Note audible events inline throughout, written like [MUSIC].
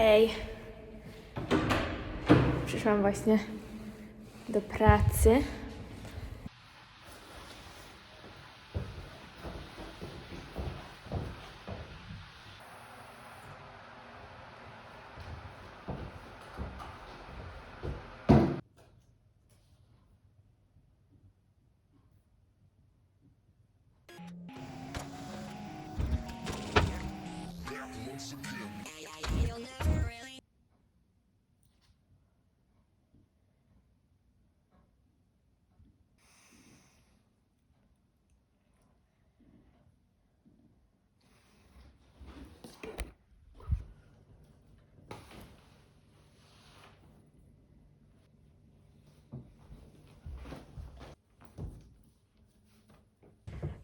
Hej. Przyszłam właśnie do pracy.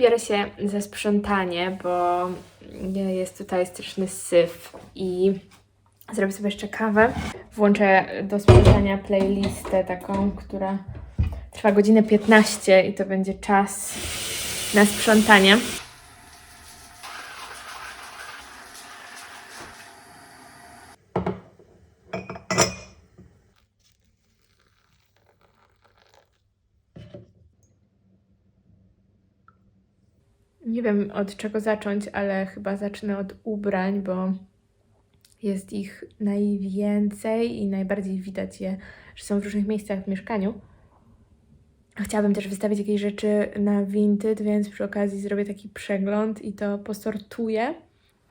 Biorę się za sprzątanie, bo jest tutaj straszny syf i zrobię sobie jeszcze kawę. Włączę do sprzątania playlistę taką, która trwa godzinę 15 i to będzie czas na sprzątanie. Nie wiem od czego zacząć, ale chyba zacznę od ubrań, bo jest ich najwięcej i najbardziej widać je, że są w różnych miejscach w mieszkaniu. Chciałabym też wystawić jakieś rzeczy na Vinted, więc przy okazji zrobię taki przegląd i to posortuję.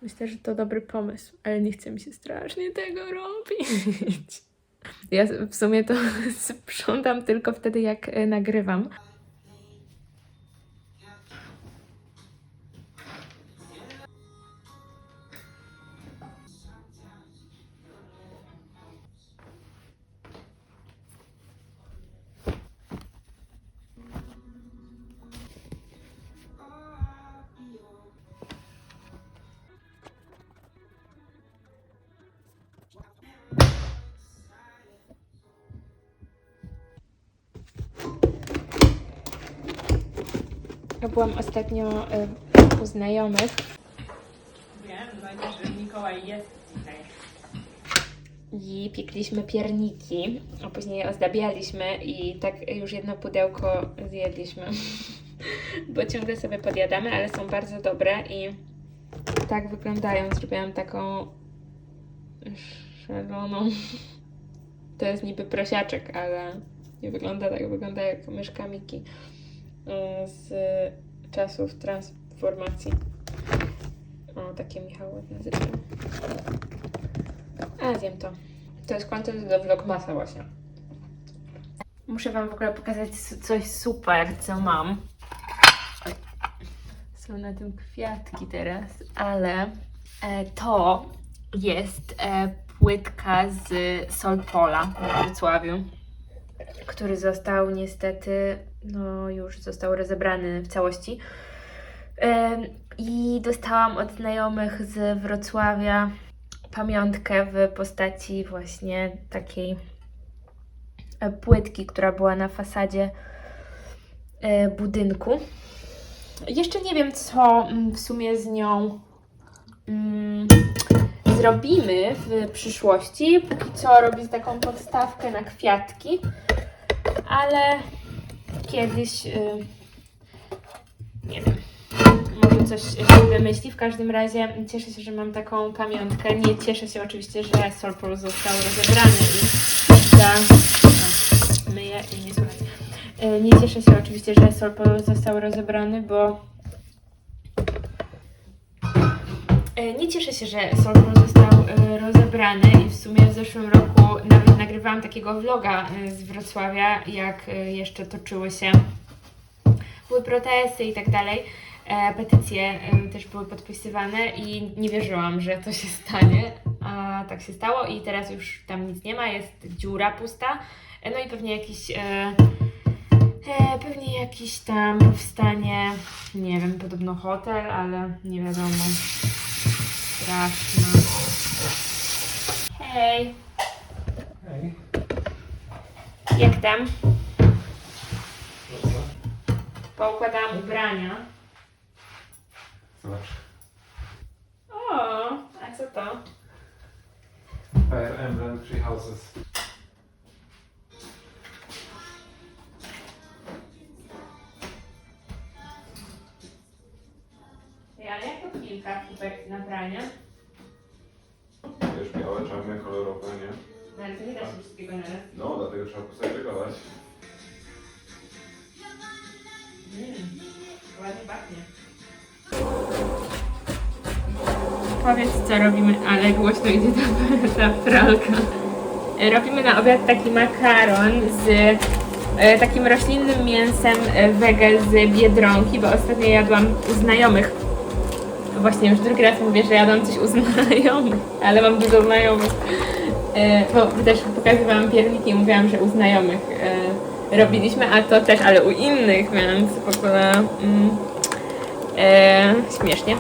Myślę, że to dobry pomysł, ale nie chce mi się strasznie tego robić. [LAUGHS] Ja w sumie to [LAUGHS] sprzątam tylko wtedy, jak e, nagrywam. Byłam ostatnio e, u znajomych Wiem, znajdziesz, że Mikołaj jest dzisiaj. i piekliśmy pierniki, a później je ozdabialiśmy i tak już jedno pudełko zjedliśmy, [LAUGHS] bo ciągle sobie podjadamy, ale są bardzo dobre i tak wyglądają. Zrobiłam taką szaloną. [LAUGHS] To jest niby prosiaczek, ale nie wygląda tak, wygląda jak myszka Miki z czasów transformacji. O, takie Michał nazywa. A, wiem to. To jest content do vlogmasa właśnie. Muszę Wam w ogóle pokazać coś super, co mam. Są na tym kwiatki teraz, ale e, to jest e, płytka z Solpola w Wrocławiu, który został niestety, no już został rozebrany w całości. I dostałam od znajomych z Wrocławia pamiątkę w postaci właśnie takiej e, płytki, która była na fasadzie e, budynku. Jeszcze nie wiem, co mm, w sumie z nią mm, zrobimy w przyszłości. Póki co robię taką podstawkę na kwiatki, ale kiedyś y, nie wiem, może coś się wymyśli. W każdym razie cieszę się, że mam taką pamiątkę. Nie cieszę się oczywiście, że Solpol został rozebrany i za... Myję i nie słuchać. E, Nie cieszę się oczywiście, że Solpol został rozebrany, bo Nie cieszę się, że Solpol został e, rozebrany i w sumie w zeszłym roku nawet nagrywałam takiego vloga e, z Wrocławia, jak e, jeszcze toczyły się były protesty i tak dalej. E, petycje e, też były podpisywane i nie wierzyłam, że to się stanie, a tak się stało i teraz już tam nic nie ma, jest dziura pusta, e, no i pewnie jakiś e, e, pewnie jakiś tam powstanie, nie wiem, podobno hotel, ale nie wiadomo. Straszne. Hej, Hej. jak tam? Poukładałam ubrania. Zobacz. O, a co to? Fire Emblem Three Houses. Nie wszystkiego raz. No, dlatego trzeba posegregować. Mm, ładnie pachnie. Powiedz co robimy, ale głośno idzie ta, [LAUGHS] ta pralka. Robimy na obiad taki makaron z e, takim roślinnym mięsem e, wege z Biedronki, bo ostatnio jadłam u znajomych. Właśnie już drugi raz mówię, że jadłam coś u [LAUGHS] znajomych, ale mam dużo znajomych. E, bo też pokazywałam pierniki i mówiłam, że u znajomych e, robiliśmy, a to też, ale u innych, więc w ogóle mm, e, śmiesznie.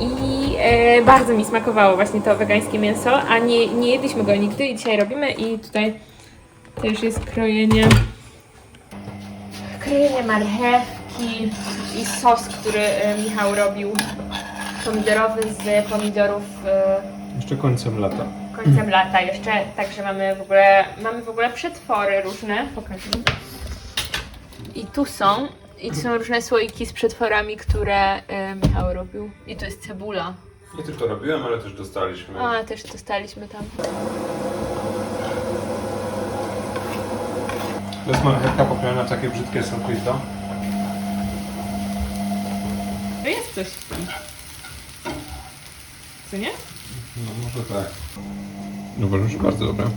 I e, bardzo mi smakowało właśnie to wegańskie mięso, a nie, nie jedliśmy go nigdy i dzisiaj robimy i tutaj też jest krojenie krojenie marchewki i sos, który e, Michał robił pomidorowy z pomidorów e, Jeszcze końcem lata. końcem lata jeszcze, także mamy w ogóle, mamy w ogóle przetwory różne, pokażę. I tu są, i tu są różne słoiki z przetworami, które y, Michał robił. I tu jest cebula. Nie tylko robiłem, ale też dostaliśmy. A, też dostaliśmy tam. To jest marchewka pokrojona w takie brzydkie sokuito. To jest coś w tym. Co nie? No może tak. Uważam, że bardzo dobre.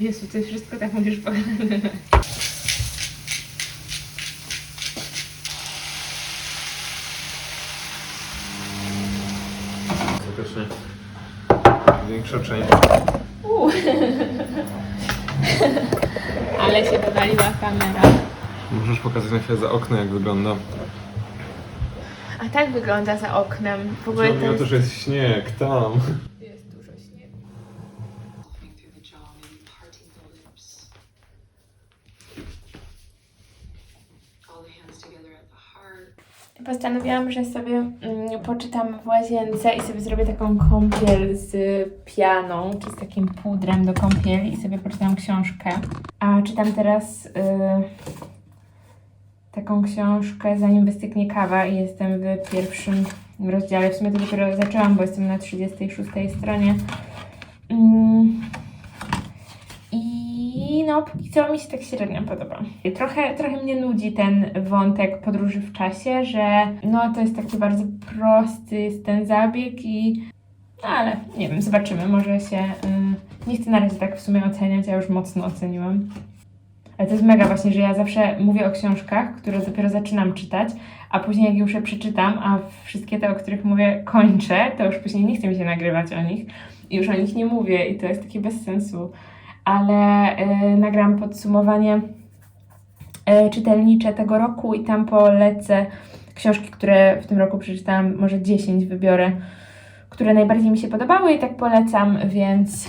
Jezu, ty wszystko tak musisz pokazać. Faktycznie. Większa część. [LAUGHS] Ale się wywaliła kamera. Możesz pokazać na chwilę za okno, jak wygląda. A tak wygląda za oknem. W ogóle Chodzi to o to, jest... że jest śnieg tam. jest dużo śniegu. Postanowiłam, że sobie mm, poczytam w łazience i sobie zrobię taką kąpiel z pianą, czy z takim pudrem do kąpieli i sobie poczytam książkę. A czytam teraz y, taką książkę zanim wystygnie kawa i jestem w pierwszym rozdziale. W sumie to dopiero zaczęłam, bo jestem na 36 stronie. Mm. I no, póki co mi się tak średnio podoba. Trochę, trochę mnie nudzi ten wątek podróży w czasie, że no to jest taki bardzo prosty jest ten zabieg i no ale nie wiem, zobaczymy, może się y, nie chcę na razie tak w sumie oceniać, ja już mocno oceniłam. Ale to jest mega właśnie, że ja zawsze mówię o książkach, które dopiero zaczynam czytać, a później jak już je przeczytam, a wszystkie te, o których mówię, kończę, to już później nie chce mi się nagrywać o nich i już o nich nie mówię i to jest takie bez sensu. Ale y, nagram podsumowanie y, czytelnicze tego roku i tam polecę książki, które w tym roku przeczytałam, może 10 wybiorę, które najbardziej mi się podobały i tak polecam, więc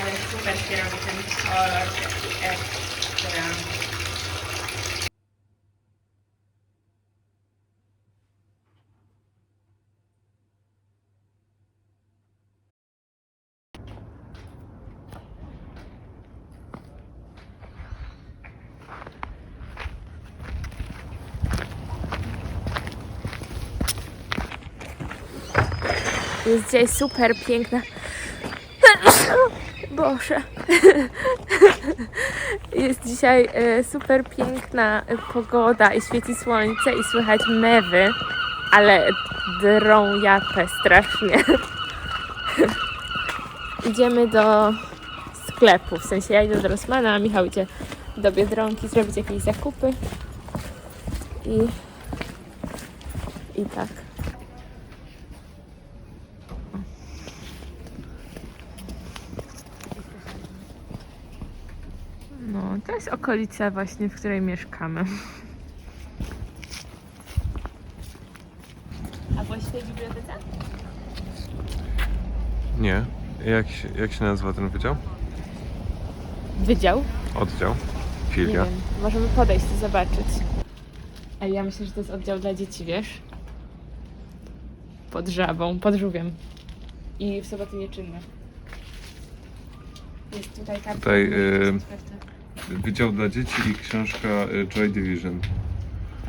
ale super się robi taki ekstra. Jest dzisiaj super piękna. Boże. [LAUGHS] Jest dzisiaj e, super piękna e, pogoda i świeci słońce i słychać mewy, ale drą japę strasznie. [LAUGHS] Idziemy do sklepu, w sensie ja idę do Rossmana, a Michał idzie do Biedronki zrobić jakieś zakupy. I, i tak. No, to jest okolica właśnie, w której mieszkamy. A byłeś w tej bibliotece? Nie. Jak się, jak się nazywa ten wydział? Wydział. Oddział. Nie Filia. wiem, możemy podejść i zobaczyć. A ja myślę, że to jest oddział dla dzieci, wiesz? Pod żabą, pod żółwiem. I w soboty nieczynne. Jest tutaj karta. Tutaj, y. Wydział dla dzieci i książka y, Joy Division.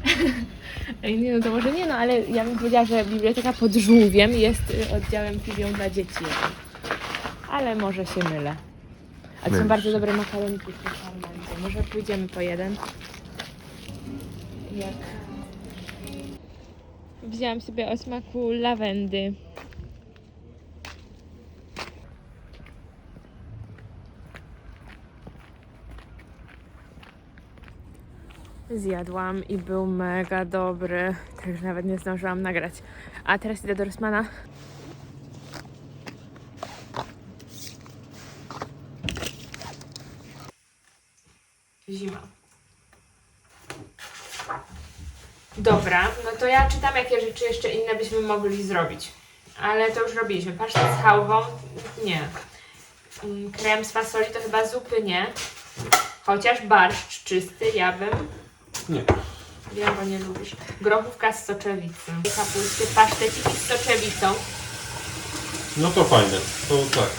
[LAUGHS] Ej, nie, no to może nie, no ale ja bym powiedziała, że biblioteka pod żółwiem jest y, oddziałem filią dla dzieci. Ale może się mylę. A to są Mylisz bardzo się. dobre makaroniki w tym Charmandzie. Może pójdziemy po jeden. Jak? Wzięłam sobie o smaku lawendy. Zjadłam i był mega dobry, także nawet nie zdążyłam nagrać. A teraz idę do Rosmana. Zima. Dobra, no to ja czytam, jakie rzeczy jeszcze inne byśmy mogli zrobić. Ale to już robiliśmy. Pasztet z chałwą? Nie. Mm, Krem z fasoli to chyba zupy nie. Chociaż barszcz czysty ja bym Nie. Wiem, bo nie lubisz. Grochówka z soczewicą. Kapusty, paszteciki z soczewicą. No to fajne. To tak.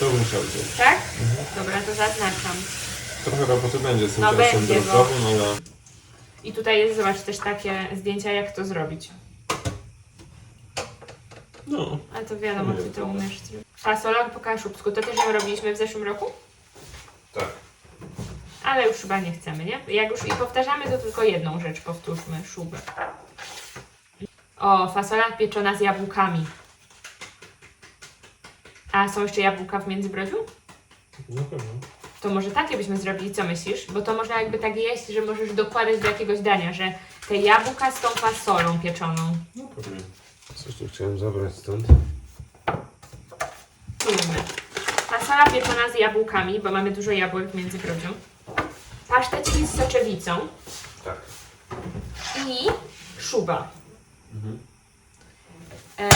To bym chciał wziąć. Tak? Dobra, to zaznaczam. Trochę roboty będzie z tym No czasem będzie, bo- drożdżowym, ale... I tutaj jest, zobacz, też takie zdjęcia, jak to zrobić. No. Ale to wiadomo, ty to umiesz. Fasola po kaszubsku, to też ją robiliśmy w zeszłym roku? Ale już chyba nie chcemy, nie? Jak już i powtarzamy, to tylko jedną rzecz powtórzmy, szubę. O, fasola pieczona z jabłkami. A są jeszcze jabłka w Międzybrodziu? Na pewno. To może takie byśmy zrobili, co myślisz? Bo to można jakby tak jeść, że możesz dokładać do jakiegoś dania, że te jabłka z tą fasolą pieczoną. No pewnie. Coś tu chciałem zabrać stąd. Spróbujmy. Fasola pieczona z jabłkami, bo mamy dużo jabłek w Międzybrodziu. Paszteciki z soczewicą Tak. i szuba. Mhm. E,